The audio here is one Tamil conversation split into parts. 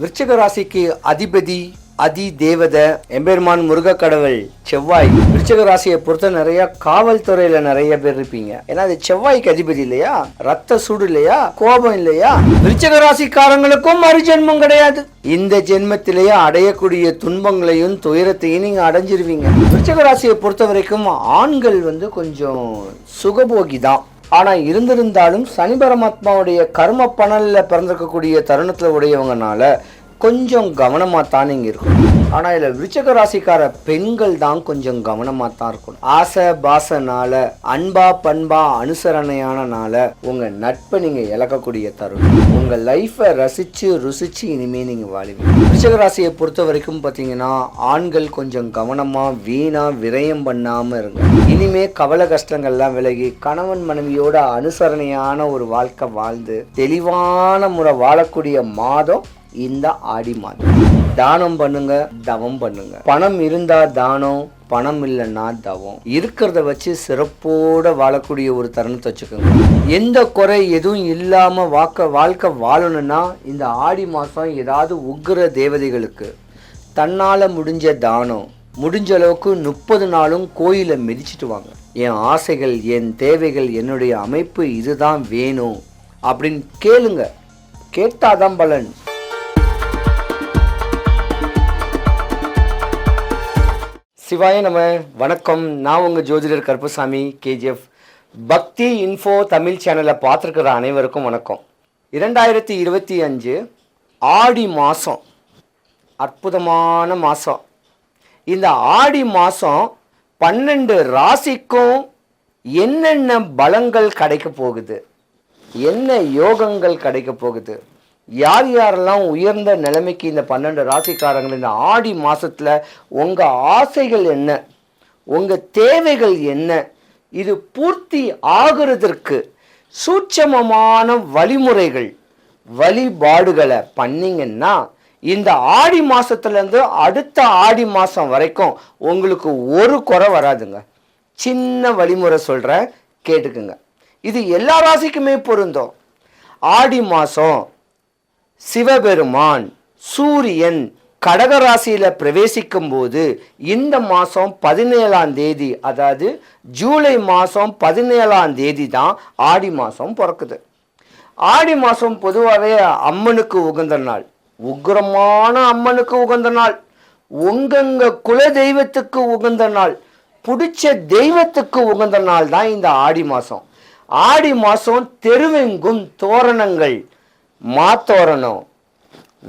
விருச்சிக ராசிக்கு அதிபதி அதி தேவத எம்பெருமான் முருக கடவுள் செவ்வாய். விருச்சிக ராசியை பொறுத்த நிறைய காவல்துறையில நிறைய பேர் இருப்பீங்க. ஏன்னா அது செவ்வாய்க்கு அதிபதி இல்லையா? ரத்த சூடு இல்லையா? கோபம் இல்லையா? விருச்சிக ராசிக்காரங்களுக்கும் மறு ஜென்மம் கிடையாது. இந்த ஜென்மத்திலேயே அடையக்கூடிய துன்பங்களையும் துயரத்தையும் நீங்க அடைஞ்சிருவீங்க. விருச்சிக ராசியை பொறுத்த வரைக்கும் ஆண்கள் வந்து கொஞ்சம் சுகபோகி தான் ஆனா இருந்திருந்தாலும் சனி பரமாத்மாவுடைய கர்ம பணல்ல பிறந்திருக்கக்கூடிய தருணத்தில் உடையவங்கனால கொஞ்சம் கவனமாக தான் இங்கே இருக்கணும். ஆனால் இதில் விருச்சக ராசிக்கார பெண்கள் தான் கொஞ்சம் கவனமாக தான் இருக்கணும். ஆசை பாசனால அன்பா பண்பா அனுசரணையானனால உங்கள் நட்பை நீங்கள் இழக்கக்கூடிய தருணம். உங்கள் லைஃபை ரசித்து ருசித்து இனிமேல் நீங்கள் வாழுவீங்க. விருச்சக ராசியை பொறுத்த வரைக்கும் பார்த்தீங்கன்னா ஆண்கள் கொஞ்சம் கவனமாக வீணாக விரயம் பண்ணாமல் இருங்க. இனிமே கவலை கஷ்டங்கள்லாம் விலகி கணவன் மனைவியோட அனுசரணையான ஒரு வாழ்க்கை வாழ்ந்து தெளிவான முறை வாழக்கூடிய மாதம் இந்த ஆடி மாதம். தானம் பண்ணுங்க தவம் பண்ணுங்க. பணம் இருந்தா தானம் பணம் இல்லைன்னா தவம். இருக்கிறத வச்சு சிறப்போட வாழக்கூடிய ஒரு தருணத்தை வச்சுக்கோங்க. எந்த குறை எதுவும் இல்லாம வாக்க வாழ்க்கை வாழணும்னா இந்த ஆடி மாதம் ஏதாவது உக்கிர தேவதைகளுக்கு. தன்னால முடிஞ்ச தானம். முடிஞ்ச அளவுக்கு முப்பது நாளும் கோயிலை மிதிச்சிட்டு வாங்க. என் ஆசைகள் என் தேவைகள் என்னுடைய அமைப்பு இதுதான் வேணும். அப்படின்னு கேளுங்க. கேட்டாதான் பலன். சிவாய நம்ம வணக்கம். நான் உங்கள் ஜோதிடர் கருப்பசாமி கேஜிஎஃப். பக்தி இன்ஃபோ தமிழ் சேனலை பார்த்துருக்கிற அனைவருக்கும் வணக்கம். இரண்டாயிரத்தி இருபத்தி அஞ்சு ஆடி மாதம் அற்புதமான மாதம் இந்த ஆடி மாதம் பன்னெண்டு ராசிக்கும் என்னென்ன பலங்கள் கிடைக்க போகுது? என்ன யோகங்கள் கிடைக்க போகுது? யார் யாரெல்லாம் உயர்ந்த நிலைமைக்கு இந்த பன்னெண்டு ராசிக்காரங்கள் இந்த ஆடி மாதத்தில் உங்கள் ஆசைகள் என்ன? உங்கள் தேவைகள் என்ன? இது பூர்த்தி ஆகுறதற்கு சூட்சமமான வழிமுறைகள் வழிபாடுகளை பண்ணீங்கன்னா இந்த ஆடி மாதத்துலேருந்து அடுத்த ஆடி மாதம் வரைக்கும் உங்களுக்கு ஒரு குறை வராதுங்க. சின்ன வழிமுறை சொல்கிறேன் கேட்டுக்குங்க. இது எல்லா ராசிக்குமே பொருந்தும். ஆடி மாதம் சிவபெருமான் சூரியன் கடகராசியில் பிரவேசிக்கும் போது இந்த மாதம் பதினேழாம் தேதி அதாவது ஜூலை மாதம் பதினேழாம் தேதி தான் ஆடி மாதம் பிறக்குது. ஆடி மாதம் பொதுவாகவே அம்மனுக்கு உகந்த நாள். உக்கிரமான அம்மனுக்கு உகந்த நாள். உங்கங்க குல தெய்வத்துக்கு உகந்த நாள். பிடிச்ச தெய்வத்துக்கு உகந்த நாள் தான் இந்த ஆடி மாதம் ஆடி மாதம் தெருவெங்கும் தோரணங்கள். மாத்தோரணம்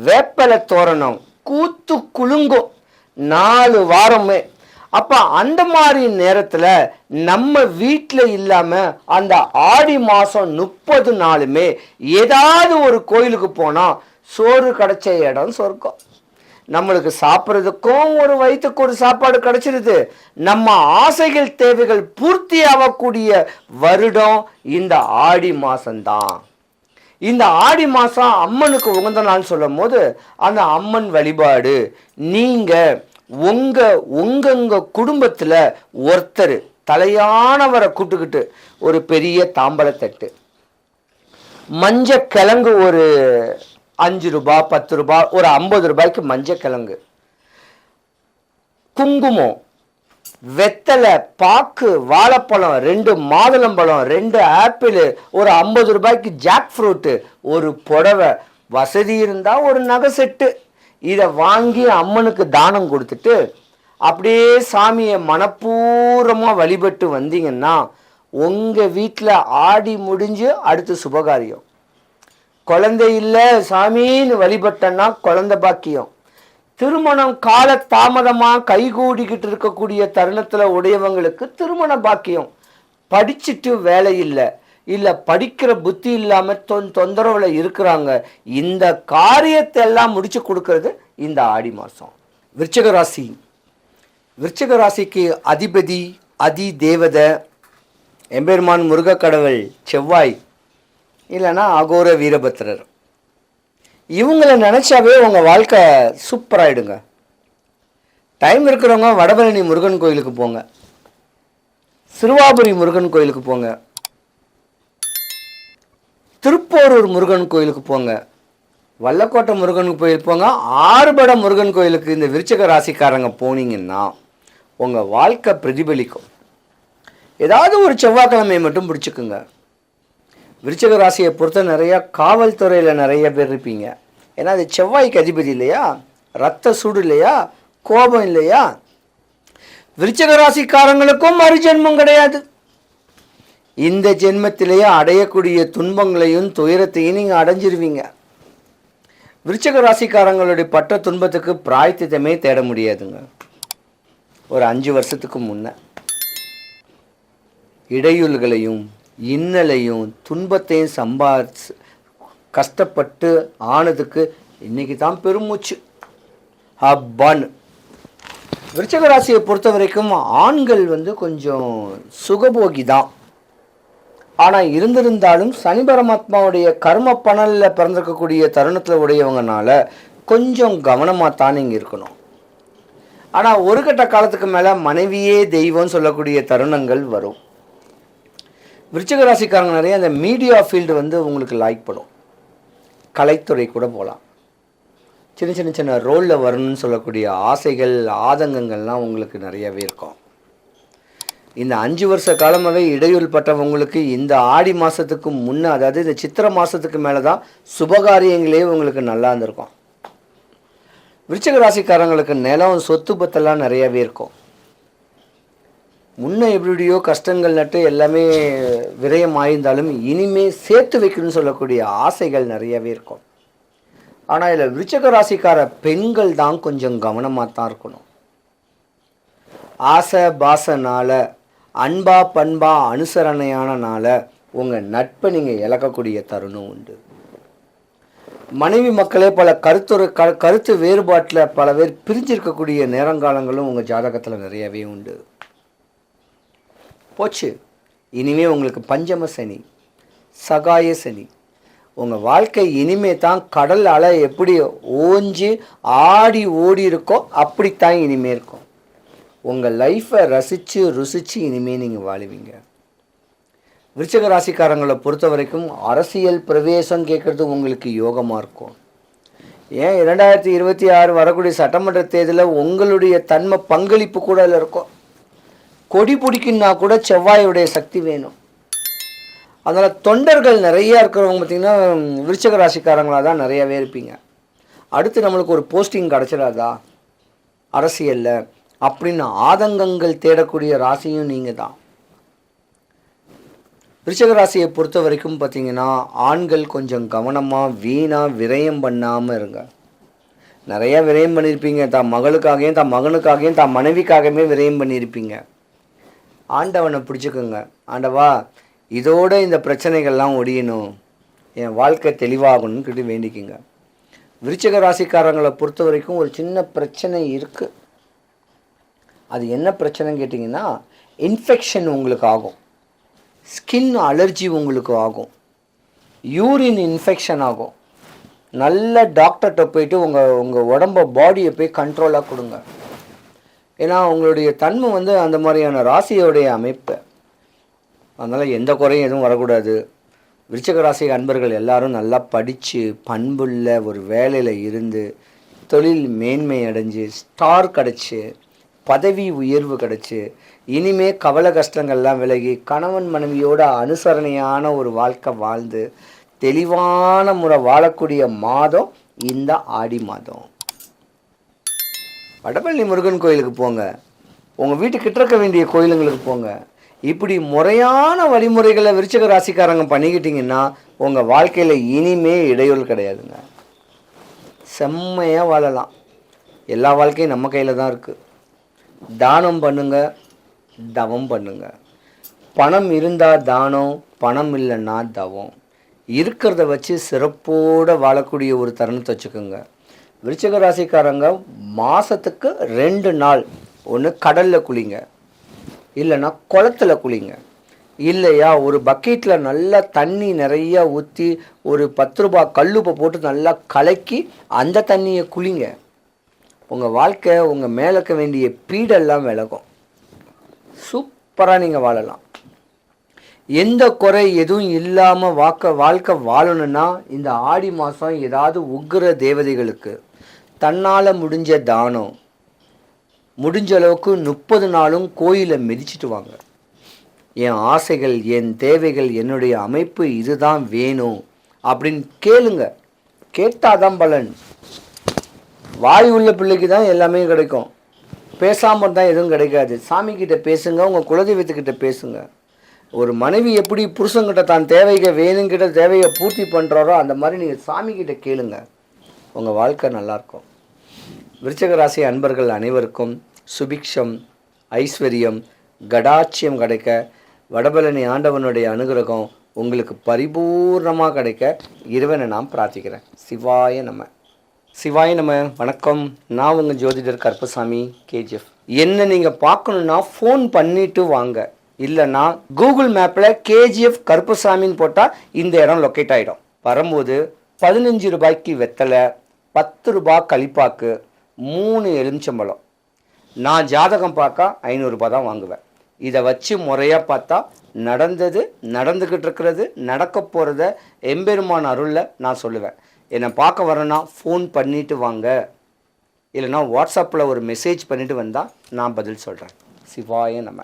வேப்பலை தோரணம் கூத்து குலுங்கும் நாலு வாரமே. அப்போ அந்த மாதிரி நேரத்தில் நம்ம வீட்டில் இல்லாமல் அந்த ஆடி மாதம் முப்பது நாளுமே ஏதாவது ஒரு கோயிலுக்கு போனால் சோறு கிடைச்ச இடம் சொர்க்கம். நம்மளுக்கு சாப்பிட்றதுக்கும் ஒரு வயிற்றுக்கு ஒரு சாப்பாடு கிடைச்சிருது. நம்ம ஆசைகள் தேவைகள் பூர்த்தி ஆகக்கூடிய வருடம் இந்த ஆடி மாதம்தான் இந்த ஆடி மாதம் அம்மனுக்கு உகந்த நாள் சொல்லும் போது அந்த அம்மன் வழிபாடு நீங்கள் உங்கள் உங்கங்க குடும்பத்தில் ஒருத்தர் தலையானவரை கூட்டுக்கிட்டு ஒரு பெரிய தாம்பலத்தட்டு மஞ்ச கிழங்கு ஒரு அஞ்சு ரூபா பத்து ரூபாய் ஒரு ஐம்பது ரூபாய்க்கு மஞ்ச கிழங்கு குங்குமம் வெத்தலை பாக்கு வாழைப்பழம் ரெண்டு மாதுளம்பழம் ரெண்டு ஆப்பிள் ஒரு ஐம்பது ரூபாய்க்கு ஜாக் ஃப்ரூட்டு ஒரு புடவை. வசதி இருந்தால் ஒரு நகை செட்டு. இதை வாங்கி அம்மனுக்கு தானம் கொடுத்துட்டு அப்படியே சாமியை மனப்பூர்வமாக வழிபட்டு வந்தீங்கன்னா உங்கள் வீட்டில் ஆடி முடிஞ்சு அடுத்து சுபகாரியம். குழந்தை இல்லை சாமின்னு வழிபட்டன்னா குழந்தை பாக்கியம். திருமணம் கால தாமதமாக கைகூடிக்கிட்டு இருக்கக்கூடிய தருணத்தில் உடையவங்களுக்கு திருமண பாக்கியம். படிச்சுட்டு வேலை இல்லை. இல்லை படிக்கிற புத்தி இல்லாமல் தொன் தொந்தரவில் இருக்கிறாங்க. இந்த காரியத்தை எல்லாம் முடிச்சு கொடுக்கறது இந்த ஆடி மாதம் விருச்சக ராசி. விருச்சக ராசிக்கு அதிபதி அதி தேவத எம்பெருமான் முருகக்கடவுள் செவ்வாய் இல்லைன்னா அகோர வீரபத்திரர் இவங்களை நினச்சாவே உங்கள் வாழ்க்கை சூப்பராகிடுங்க டைம் இருக்கிறவங்க வடபழனி முருகன் கோயிலுக்கு போங்க. சிறுவாபுரி முருகன் கோயிலுக்கு போங்க. திருப்போரூர் முருகன் கோயிலுக்கு போங்க. வல்லக்கோட்டை முருகன் கோயிலுக்கு போங்க. ஆறுபட முருகன் கோயிலுக்கு இந்த விருச்சக ராசிக்காரங்க போனீங்கன்னா உங்கள் வாழ்க்கை பிரதிபலிக்கும். ஏதாவது ஒரு செவ்வாய்க்கிழமையை மட்டும் பிடிச்சிக்குங்க. விருச்சக ராசியை பொறுத்த நிறையா காவல்துறையில் நிறைய பேர் இருப்பீங்க. ஏன்னா அது செவ்வாய்க்கு அதிபதி இல்லையா? ரத்த சூடு இல்லையா? கோபம் இல்லையா? விருச்சக ராசிக்காரங்களுக்கும் மறுஜென்மம் கிடையாது. இந்த ஜென்மத்திலேயே அடையக்கூடிய துன்பங்களையும் துயரத்தையும் நீங்கள் அடைஞ்சிருவீங்க. விருச்சக ராசிக்காரங்களுடைய பட்ட துன்பத்துக்கு பிராய்த்திதமே தேட முடியாதுங்க. ஒரு அஞ்சு வருஷத்துக்கு முன்ன இடையூறுகளையும் இன்னலையும் துன்பத்தையும் சம்பாதிச்சு கஷ்டப்பட்டு ஆனதுக்கு இன்னைக்கு தான் பெருமூச்சு. ஹப்பான்னு விருச்சக ராசியை பொறுத்த வரைக்கும் ஆண்கள் வந்து கொஞ்சம் சுகபோகி தான். ஆனால் இருந்திருந்தாலும் சனி பரமாத்மாவுடைய கர்ம பணலில் பிறந்திருக்கக்கூடிய தருணத்தில் உடையவங்கனால கொஞ்சம் கவனமாக தான் நீங்கள் இருக்கணும். ஆனால் ஒரு கட்ட காலத்துக்கு மேலே மனைவியே தெய்வம் சொல்லக்கூடிய தருணங்கள் வரும். விருச்சிக ராசிக்காரங்க நிறைய அந்த மீடியா ஃபீல்டு வந்து உங்களுக்கு லைக் படும். கலைத்துறை கூட போகலாம் சின்ன சின்ன சின்ன ரோலில் வரணும்னு சொல்லக்கூடிய ஆசைகள் ஆதங்கங்கள்லாம் உங்களுக்கு நிறையவே இருக்கும். இந்த அஞ்சு வருஷ காலமாகவே இடையூறு பட்டவங்களுக்கு இந்த ஆடி மாதத்துக்கு முன்னே அதாவது இந்த சித்திரை மாதத்துக்கு மேலே தான் சுபகாரியங்களே உங்களுக்கு நல்லா இருந்திருக்கும். விருச்சிக ராசிக்காரங்களுக்கு நிலம் சொத்து பத்தெல்லாம் நிறையவே இருக்கும். முன்ன எப்படியோ கஷ்டங்கள் நட்டு எல்லாமே விரயம் ஆயிருந்தாலும் இனிமே சேர்த்து வைக்கணும்னு சொல்லக்கூடிய ஆசைகள் நிறையவே இருக்கும். ஆனால் இதில் விருச்சக ராசிக்கார பெண்கள் தான் கொஞ்சம் கவனமாக தான் இருக்கணும். ஆசை பாசனால் அன்பா பண்பா அனுசரணையானனால உங்கள் நட்பை நீங்கள் இழக்கக்கூடிய தருணம் உண்டு. மனைவி மக்களே பல கருத்துரு க கருத்து வேறுபாட்டில் பல பேர் பிரிஞ்சிருக்கக்கூடிய நேரங்காலங்களும் உங்கள் ஜாதகத்தில் நிறையவே உண்டு. போச்சு. இனிமே உங்களுக்கு பஞ்சம சனி சகாய சனி. உங்கள் வாழ்க்கை இனிமே தான் கடல் அலை எப்படி ஓஞ்சி ஆடி ஓடி இருக்கோ அப்படித்தான் இனிமே இருக்கும். உங்கள் லைஃப்பை ரசித்து ருசித்து இனிமே நீங்கள் வாழுவீங்க. விருச்சக ராசிக்காரங்களை பொறுத்த வரைக்கும் அரசியல் பிரவேசம் கேட்குறது உங்களுக்கு யோகமாக இருக்கும். ஏன் இரண்டாயிரத்தி இருபத்தி ஆறு வரக்கூடிய சட்டமன்ற தேர்தலில் உங்களுடைய தன்மை பங்களிப்பு கூட அதில் இருக்கும். கொடி பிடிக்குன்னா கூட செவ்வாயுடைய சக்தி வேணும். அதனால் தொண்டர்கள் நிறையா இருக்கிறவங்க பார்த்திங்கன்னா விருச்சக ராசிக்காரங்களாக தான் நிறையாவே இருப்பீங்க. அடுத்து நம்மளுக்கு ஒரு போஸ்டிங் கிடச்சிடாதா? அரசியலில். அப்படின்னு ஆதங்கங்கள் தேடக்கூடிய ராசியும் நீங்கள் தான். விருச்சக ராசியை பொறுத்த வரைக்கும் பார்த்தீங்கன்னா ஆண்கள் கொஞ்சம் கவனமாக வீணாக விரயம் பண்ணாமல் இருங்க. நிறையா விரயம் பண்ணியிருப்பீங்க. தான் மகளுக்காகவும் தான் மகனுக்காகவும் தான் மனைவிக்காகவே விரயம் பண்ணியிருப்பீங்க. ஆண்டவனை பிடிச்சிக்கோங்க. ஆண்டவா இதோட இந்த பிரச்சனைகள்லாம் ஒடியணும். என் வாழ்க்கை தெளிவாகணும்னு கிட்ட வேண்டிக்கிங்க. விருச்சிக ராசிக்காரங்களை பொறுத்த வரைக்கும் ஒரு சின்ன பிரச்சனை இருக்குது அது என்ன பிரச்சனைன்னு கேட்டிங்கன்னா இன்ஃபெக்ஷன் உங்களுக்கு ஆகும். ஸ்கின் அலர்ஜி உங்களுக்கு ஆகும். யூரின் இன்ஃபெக்ஷன் ஆகும். நல்ல டாக்டர்கிட்ட போயிட்டு உங்கள் உங்கள் உடம்ப பாடியை போய் கண்ட்ரோலாக கொடுங்க. ஏன்னா அவங்களுடைய தன்மை வந்து அந்த மாதிரியான ராசியோடைய அமைப்பு. அதனால் எந்த குறையும் எதுவும் வரக்கூடாது. விருச்சக ராசி அன்பர்கள் எல்லாரும் நல்லா படித்து பண்புள்ள ஒரு வேலையில் இருந்து தொழில் மேன்மை அடைஞ்சு ஸ்டார் கிடச்சி பதவி உயர்வு கிடச்சி இனிமே கவலை கஷ்டங்கள்லாம் விலகி கணவன் மனைவியோட அனுசரணையான ஒரு வாழ்க்கை வாழ்ந்து தெளிவான முறை வாழக்கூடிய மாதம் இந்த ஆடி மாதம். வடபள்ளி முருகன் கோயிலுக்கு போங்க. உங்கள் வீட்டுக்கிட்ட இருக்க வேண்டிய கோயிலுங்களுக்கு போங்க. இப்படி முறையான வழிமுறைகளை விருச்சக ராசிக்காரங்க பண்ணிக்கிட்டிங்கன்னா உங்கள் வாழ்க்கையில் இனிமே இடையூறு கிடையாதுங்க. செம்மையாக வாழலாம். எல்லா வாழ்க்கையும் நம்ம கையில் தான் இருக்குது தானம் பண்ணுங்க தவம் பண்ணுங்க. பணம் இருந்தால் தானம் பணம் இல்லைன்னா தவம். இருக்கிறத வச்சு சிறப்போடு வாழக்கூடிய ஒரு தருணத்தை வச்சுக்கோங்க. விருச்சிக ராசிக்காரங்க மாதத்துக்கு ரெண்டு நாள். ஒன்று கடலில் குளிங்க. இல்லைன்னா குளத்துல குளிங்க. இல்லையா ஒரு பக்கெட்டில் நல்லா தண்ணி நிறையா ஊற்றி ஒரு பத்து ரூபாய் கல்லுப்பை போட்டு நல்லா கலக்கி அந்த தண்ணியை குளிங்க. உங்கள் வாழ்க்கை உங்கள் மேலக்க வேண்டிய பீடெல்லாம் விலகும். சூப்பராக நீங்கள் வாழலாம். எந்த குறை எதுவும் இல்லாமல் வாக்க வாழ்க்கை வாழணும்னா இந்த ஆடி மாதம் ஏதாவது உக்கிர தேவதைகளுக்கு தன்னால் முடிஞ்ச தானம். முடிஞ்ச அளவுக்கு முப்பது நாளும் கோயிலை மிதிச்சிட்டு வாங்க. என் ஆசைகள் என் தேவைகள் என்னுடைய அமைப்பு இதுதான் வேணும் அப்படின்னு கேளுங்க. கேட்டாதான் பலன். வாய் உள்ள பிள்ளைக்கு தான் எல்லாமே கிடைக்கும். பேசாமல் தான் எதுவும் கிடைக்காது. சாமிக்கிட்ட பேசுங்க உங்கள் குலதெய்வத்துக்கிட்ட பேசுங்க. ஒரு மனைவி எப்படி புருஷங்கிட்ட தான் தேவைகள் வேணுங்கிட்ட தேவையை பூர்த்தி பண்ணுறாரோ அந்த மாதிரி நீங்கள் சாமிக்கிட்ட கேளுங்க. உங்கள் வாழ்க்கை நல்லாயிருக்கும் விருச்சக ராசி அன்பர்கள் அனைவருக்கும் சுபிக்ஷம் ஐஸ்வர்யம் கடாட்சியம் கிடைக்க வடபழனி ஆண்டவனுடைய அனுகிரகம் உங்களுக்கு பரிபூர்ணமாக கிடைக்க இறைவனை நான் பிரார்த்திக்கிறேன். சிவாய நம்ம சிவாய நம்ம வணக்கம். நான் உங்கள் ஜோதிடர் கருப்பசாமி கேஜிஎஃப். என்ன நீங்கள் பார்க்கணுன்னா ஃபோன் பண்ணிட்டு வாங்க. இல்லைன்னா கூகுள் மேப்பில் கேஜிஎஃப் கருப்பசாமின்னு போட்டால் இந்த இடம் லொக்கேட் ஆகிடும் வரும்போது பதினஞ்சு ரூபாய்க்கு வெத்தலை பத்து ரூபாய் கழிப்பாக்கு மூணு எலுமிச்சம்பழம். நான் ஜாதகம் பார்க்க ஐநூறுரூபா தான் வாங்குவேன். இதை வச்சு முறையாக பார்த்தா நடந்தது நடந்துக்கிட்டு இருக்கிறது நடக்க போகிறத எம்பெருமான் அருளில் நான் சொல்லுவேன். என்னை பார்க்க வரேன்னா ஃபோன் பண்ணிட்டு வாங்க. இல்லைன்னா வாட்ஸ்அப்பில் ஒரு மெசேஜ் பண்ணிவிட்டு வந்தால் நான் பதில் சொல்கிறேன் சிவாய நம்ம